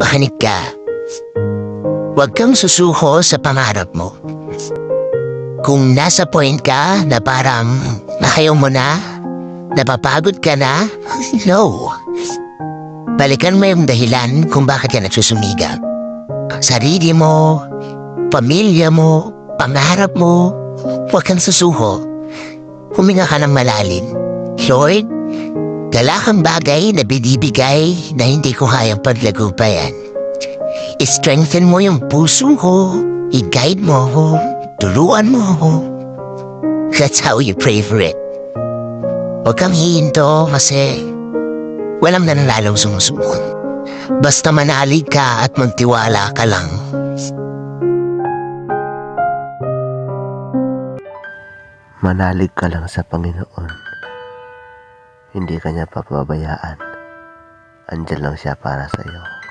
Makinig ka. Huwag kang susuko sa pangarap mo. Kung nasa point ka na parang ayaw mo na, napapagod ka na, no. Balikan mo yung dahilan kung bakit ka nagsusumigap. Sarili mo, pamilya mo, pangarap mo, huwag kang susuko. Huminga ka ng malalim. Lord, dala kang bagay na binibigay na hindi ko kayang paglagupayan. I-strengthen mo yung puso ko, i-guide mo ako, tuluan mo ako. That's how you pray for it. Huwag kang hihinto kasi walang nanlalong sumusunod. Basta manalig ka at magtiwala ka lang. Manalig ka lang sa Panginoon. Hindi ka niya papabayaan. Andyan lang siya para sa iyo.